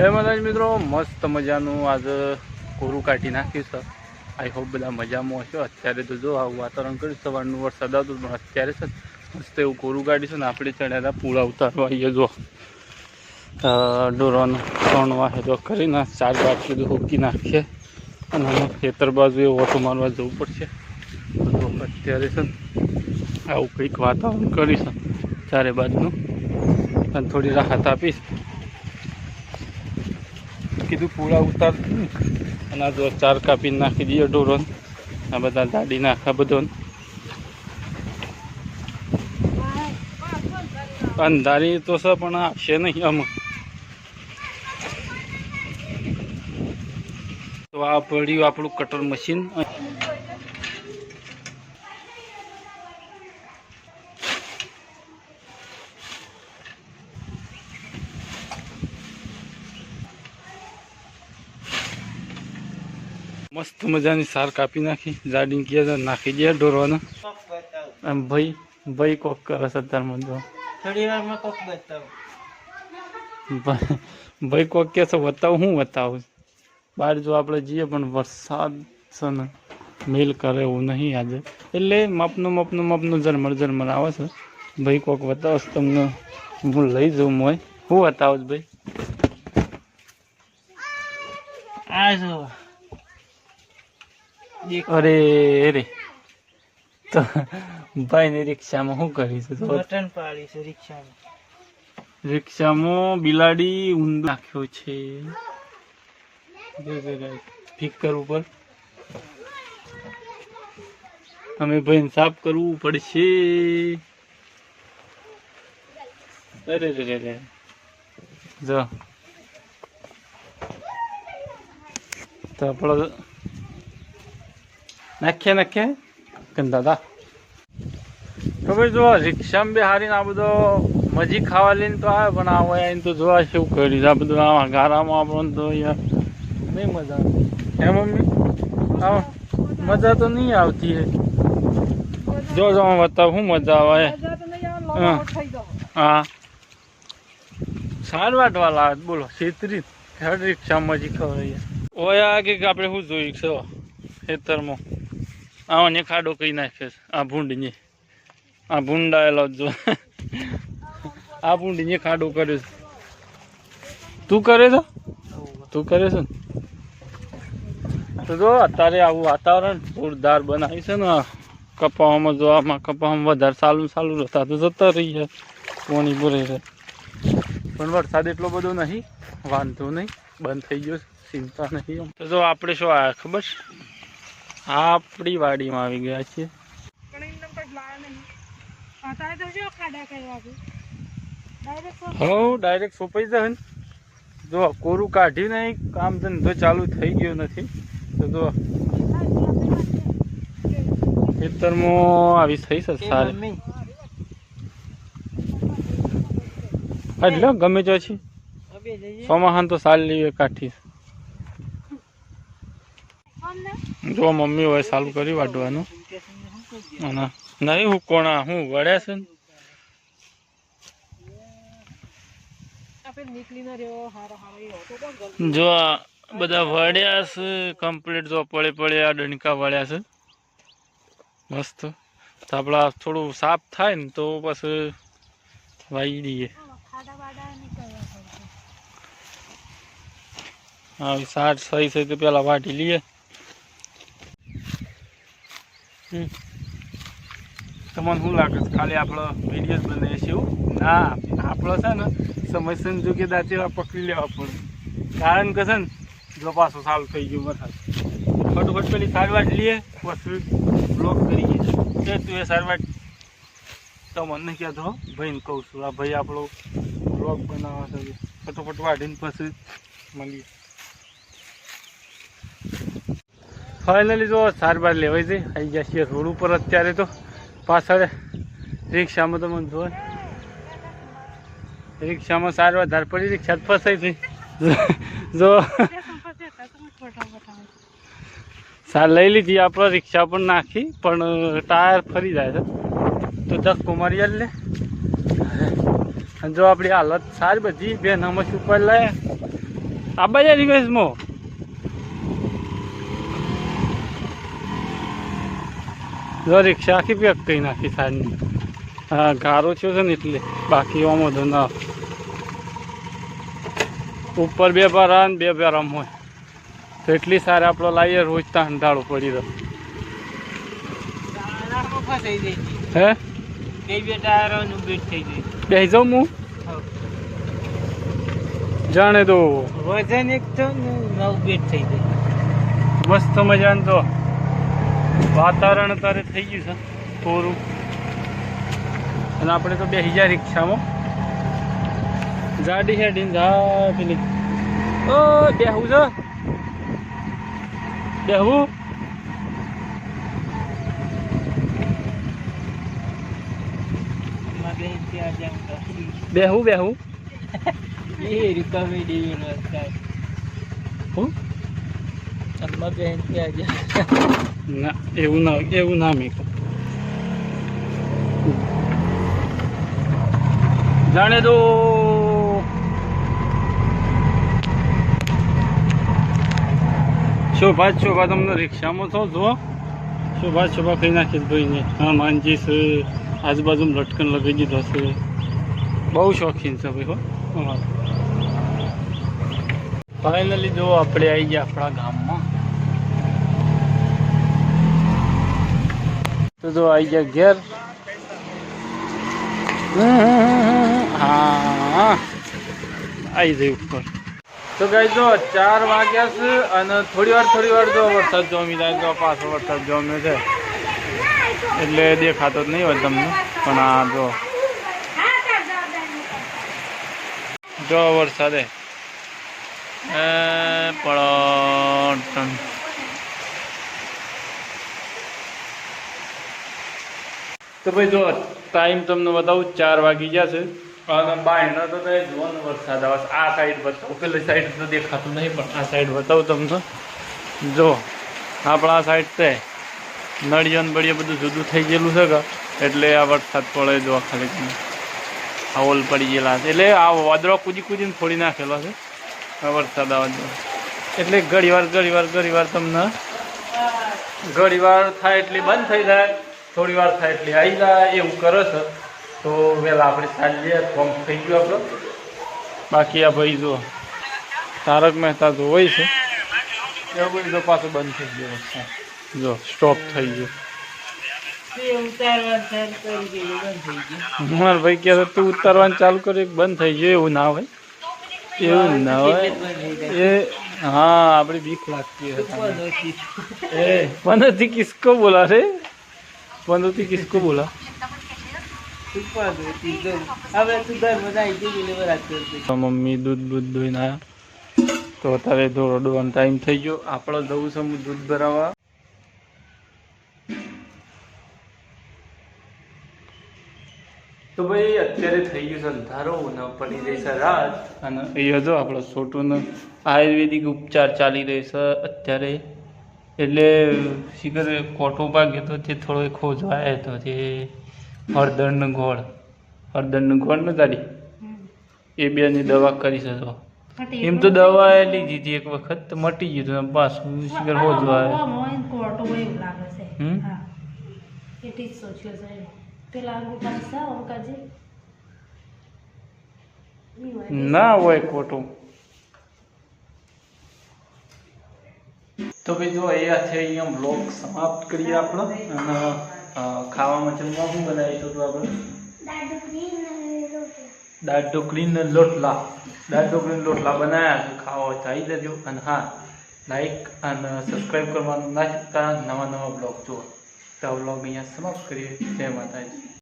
જય માતાજી મિત્રો, મસ્ત મજાનું આજે કોરું કાઢી નાખ્યું છે. આઈ હોપ બધા મજામાં હશો. અત્યારે તો જો આવું વાતાવરણ કર્યું સવારનું વરસાદ આવતું પણ અત્યારે છે મસ્ત એવું કોરું કાઢીશું ને, આપણે ચડ્યા હતા પૂળા ઉતારવા આવીએ જો. ડોરોનો ત્રણ વાહે તો કરીને ચાર બાર સુધી હોકી નાખીએ. અને અમે ખેતર બાજુ એ ઓટો મારવા જવું પડશે. તો અત્યારે છે આવું કંઈક વાતાવરણ કરીશું ચારે બાજુનું. અને થોડી રાહત આપીશ. કીધું પૂરા ઉતાર. અને આ જો ચાર કાપીને નાખી દઈએ ઢોરોને આ બધા દાડી નાખા બધો. અંધારી તો છે, પણ આપશે નહીં આમ. તો આ પડ્યું આપણું કટર મશીન. મસ્ત મજાની સાર કાપી નાખી જાડીને કે નાખી દે ઢોરવાને. આમ ભાઈ ભાઈ કોક કરે અત્યારમાં જો થોડી વારમાં કોક બતાવો. ભાઈ કોક કે છે બતાવું હું બતાવું? બહાર જો આપણે જઈએ પણ વરસાદ છે ને મેલ કરે એવું નહીં આજે. એટલે માપનું માપનું માપનું ઝરમર ઝરમર આવે છે. ભાઈ કોક બતાવશ તમને હું લઈ જાઉં મોય. હું બતાવું ભાઈ. આ જો દેખ અરે. તો ભાઈ ભાઈને રિક્ષામાં શું કરી છે બટન પાડી છે રિક્ષામાં. રિક્ષામાં બિલાડી ઊંધો નાખ્યો છે. ફિકર ઉપર અમે ભાઈને સાફ કરવું પડશે. અરે રે રે જો. તો આપણો નાખીએ નાખીએ ગંદાદા તો ભાઈ જો રિક્ષામાં બે હારીને આ બધો મજી ખાવા લઈને તો આવે પણ આ હોય તો જોવા શું કર્યું આ બધું આ ગારામાં આપણને તો યાર નહીં મજા હે મમ્મી? આવો. મજા તો નહીં આવતી હે. જો જો બતાવ શું મજા આવે હા. હા. સાર વાટવા લાવે બોલો છેતરી રિક્ષામાં મજી ખવડાવીએ. ઓયા કે આપણે શું જોયું છે? ખેતરમાં. આવા ખાડો કહી નાખે આ ભૂંડની. આ ભૂંડાયેલો જ આ ભૂંડીને ખાડો કર્યો છે. તું કરે છે? તું કરે છે ને? તો જો, અત્યારે આવું વાતાવરણ જોરદાર બનાવ્યું છે ને કપાવામાં જો, આમાં કપાવામાં વધારે સારું સારું રહેતા તો જતા રહી છે પાણી ભરે છે. પણ વરસાદ એટલો બધો નહીં. વાંધો નહીં. બંધ થઈ ગયો ચિંતા નહીં તો જો, આપણે શું આવ્યા ખબર? છે? આપણી વાડીમાં આવી ગયા છીએ. છે? ડાયરેક્ટ હો ડાયરેક્ટ સોંપાઈ જાય જો કોરું કાઢ્યું નહીં કામ ધંધો ચાલુ થઈ ગયો નથી તો જો. ખેતરમાં આવી થઈ છે સારી. એટલે ગમે તે છે. સોમાહાન તો સારી લેવી કાઢી અમને જો મમ્મી હોય સારું કરી વાટવાનું અને નહીં, હું કોણા હું વળ્યા છે જો બધા વળ્યા છે કમ્પ્લીટ જો પડે પડે આ ડંકા વળ્યા છે. મસ્ત. તો થોડું સાફ થાય ને તો પછી વાઈ દઈએ. હા સાત સહી સહી તો પેલા વાટી લઈએ. તમને શું લાગે છે? ખાલી આપણો વીડિયો બનાવીએ છીએ ના, આપણો છે ને સમય સંજોગે દાંતે પકડી લેવા પડે. કારણ કે છે ને, જો પાછું સારું થઈ ગયું વરસાદ. ફટોફટ પેલી સારવાર લઈએ, પછી બ્લોક કરીએ. એ તું એ સારવાર. તમને મને કહેતો ભાઈને કહું છું. આ ભાઈ આપણો બ્લોગ બનાવવા છે. ફટોફટ વાઢીને પછી મળીએ. ફાઇનલી જો સારવાર લેવાય છે. આવી ગયા છીએ રોડ ઉપર અત્યારે તો. પાછળ રિક્ષામાં તો મને જો રિક્ષામાં સારવાર ધાર પડી રિક્ષા ફસાઈ થઈ જો તમે સાર લઈ લીધી, આપણે રિક્ષા પણ નાખી, પણ ટાયર ફરી જાય છે. તો ધક્કો મારી લે. જો આપણી હાલત સારી બધી બે નમસ ઉપર લાયા? આ બધા રિક્વેસ્ટમાં જો રિક્ષા આખી પેક કરી નાખી સાઈડની હા ગારો થયો છે ને એટલે બાકી આમ વધુ ના. ઉપર બે પારા ને બે પારામ હોય. તો એટલી સારી આપણે લાવીએ રોજ ત્યાં અંધારું પડી રહ્યો. હે? બે જાઉં હું? જાણે તો. વજન એક તો નવ બેટ થઈ જાય. મસ્ત મજાનું તો. વાતાવરણ અત્યારે થઈ ગયું છે થોડું. અને આપણે તો બેસી જાય રિક્ષામાં જાડી હેડીને જા પેલી ઓ બેહવું છે? બેહવું? બેહવું બેહવું. એ રિકવરી રસ્તા હું? બેન ત્યાં જેમ ના એવું ના એવું ના મેં. જાણે તો શોભા શોભા તમને રિક્ષામાં છો જો શોભા શોભા કહી નાખીશ ભાઈને હા માનજી છે આજુબાજુમાં લટકન લગાવી દીધો છે બહુ શોખીન છે ભાઈ હો ફાઇનલી જો આપણે આવી ગયા આપણા ગામમાં તો જો આવી ગયા ઘેર. હા. આવી જઈ ઉપર. તો ગાઈ જો ચાર વાગ્યા છે અને થોડી વાર થોડી વાર જો વરસાદ જોમી જાય તો પાછો વરસાદ જોમ્યો છે. એટલે દેખાતો જ નહીં હોય તમને. પણ આ જો. જો વરસાદે. એ તો ભાઈ જો ટાઈમ તમને બતાવું ચાર વાગી ગયા છે. અને બાયનો તો તમે જુઓ ને વરસાદ આવે આ સાઈડ બતાવું. પેલી સાઈડ તો દેખાતું નહીં પણ આ સાઈડ બતાવું તમને. જો આપણા સાઈડ તે નળિયો ને બળિયો બધું જુદું થઈ ગયેલું છે કે? એટલે આ વરસાદ પડે જો ખાલી આ ઓલ પડી ગયેલા છે. એટલે આ વાદળો કૂદી કૂદીને ફોડી નાખેલો છે. આ વરસાદ આવે જો એટલે ઘડી વાર ઘડી વાર ઘડી વાર તમને ઘડી વાર થાય એટલે બંધ થઈ જાય. થોડી વાર થાય એટલે આવી જાય એવું કરો છો. તો વહેલા આપણે ચાલીએ કોમ થઈ ગયું આપણો. બાકી આ ભાઈ જો તારક મહેતા તો હોય છે. એવું બધું તો પાછું બંધ થઈ ગયો જો સ્ટોપ થઈ ગયો. મારા ભાઈ કે તું ઉતારવાનું ચાલુ કરી બંધ થઈ ગયું. એવું ના હોય. એવું ના હોય. એ હા આપણી બીક લાગતી હોય મને કિસકો બોલા રે किसको बोला रे पनौती किसको बोला તું પણ ઓછી. જો હવે તું ઘરમાં જાય તે પેલી બરાબર કરતી. તો મમ્મી દૂધ બૂધ ધોઈને આવ્યા તો અત્યારે દોડો દોડવાનો ટાઈમ થઈ ગયો આપણે જવું છે હું દૂધ ભરાવા તો ભાઈ અત્યારે થઈ ગયું છે અંધારો ને પડી રહી છે રાત અને અહીંયા જો આપણો છોટુનો આયુર્વેદિક ઉપચાર ચાલી રહ્યો છે અત્યારે એટલે શિખર કોટો ભાગ્યો તો તે થોડો ખોજવાયો હતો તે હળદરનો ગોળ હળદરનો ગોળ ન તારી એ બેની દવા કરી શકો એમ તો દવા લીધી હતી એક વખત તો મટી ગયું હતું. પાછું શિખર ખોજવાયો? ના હોય ખોટું. તો ભાઈ જો અહીંયા છે અહીંયા બ્લોગ સમાપ્ત કરીએ આપણે. અને ખાવામાં જમવા શું બનાવીશું તો આપણે? દાળ ઢોકળીને લોટલા. દાળ ઢોકળીને લોટલા. બનાવ્યા છે ખાવા ચાલી દેજો અને હા લાઈક અને સબસ્ક્રાઈબ કરવાનું ના ચૂકતા નવા નવા બ્લોગ જુઓ તો આ બ્લોગ અહીંયા સમાપ્ત કરીએ. જય માતાજી.